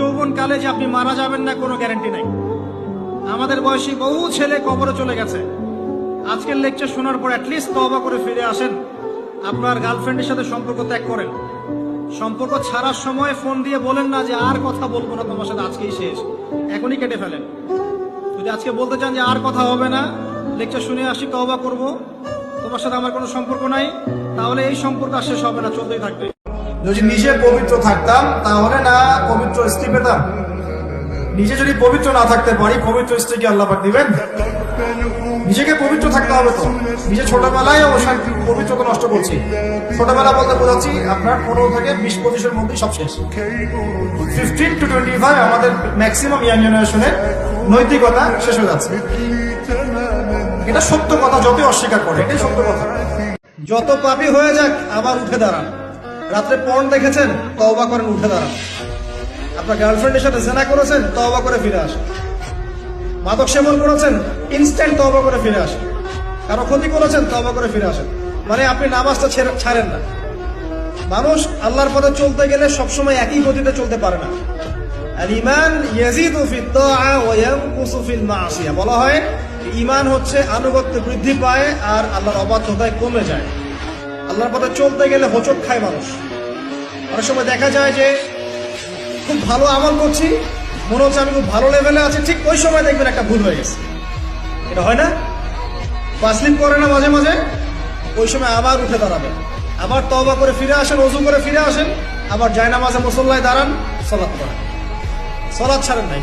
যৌবন কালে যে আপনি মারা যাবেন না, কোনো গ্যারান্টি নাই। আমাদের বয়সী বহু ছেলে কবরে চলে গেছে। আজকের লেকচার শোনার পর অ্যাটলিস্ট তবা করে ফিরে আসেন। আপনার গার্লফ্রেন্ডের সাথে সম্পর্ক ত্যাগ করেন। সম্পর্ক ছাড়ার সময় ফোন দিয়ে বলেন না যে আর কথা বলব না, তোমার সাথে আজকেই শেষ। এখনই কেটে ফেলেন। যদি আজকে বলতে চান যে আর কথা হবে না লেকচার শুনে আসি তবা করব। তোমার সাথে আমার কোনো সম্পর্ক নাই। তাহলে এই সম্পর্ক আর শেষ হবে না, চলতেই থাকবে। যদি নিজে পবিত্র থাকতাম, তাহলে না পবিত্র স্ত্রী পেতাম। নিজে যদি পবিত্র না থাকতে পারি, পবিত্র স্ত্রীকে আল্লাহ পাক দিবেন। নিজেকে পবিত্র থাকতে হবে তো। নিজে ছোটবেলায় অবশ্যই পবিত্রতা নষ্ট করছি। ছোটবেলা বলতে বোঝাচ্ছি, আপনার পনেরো থেকে বিশ পঁচিশের মধ্যে সব শেষ। ফিফটিন টু টোয়েন্টি ফাইভ আমাদের ম্যাক্সিমাম ইয়াং জেনারেশনের নৈতিকতা শেষ হয়ে যাচ্ছে। এটা সত্য কথা, যতই অস্বীকার করে, এটাই সত্য কথা। যত পাপি হয়ে যাক, আবার উঠে দাঁড়ান। রাত্রে পর্ন দেখেছেন? তওবা করেন, উঠে দাঁড়ান। আপনার গার্লফ্রেন্ডের সাথে জেনা করেছেন? তওবা করে ফিরে আসেন। মাদক সেবন করেছেন? ইনস্ট্যান্ট তওবা করে ফিরে আসেন। কারও ক্ষতি করেছেন? তওবা করে ফিরে আসেন। মানে আপনি নামাজটা ছেড়ে- ছাড়েন না। মানুষ আল্লাহর পথে চলতে গেলে সবসময় একই গতিতে চলতে পারে না। ইমান বলা হয় ইমান হচ্ছে আনুগত্য বৃদ্ধি পায় আর আল্লাহর অবাধ্যতায় কমে যায়। আল্লাহর পথে চলতে গেলে হোঁচট খায় মানুষ। অনেক সময় দেখা যায় যে খুব ভালো আমল করছি, মনে হচ্ছে আমি খুব ভালো লেভেলে আছি, ঠিক ওই সময় দেখবেন একটা ভুল হয়ে গেছে। এটা হয় না? পাসলিপ করে না মাঝে মাঝে, ওই সময় আবার উঠে দাঁড়াবেন। আবার তবা করে ফিরে আসেন, অজু করে ফিরে আসেন, আবার জায়নামাজে মুসল্লায় দাঁড়ান, সলাৎ করেন সলাৎ ছাড়েন নাই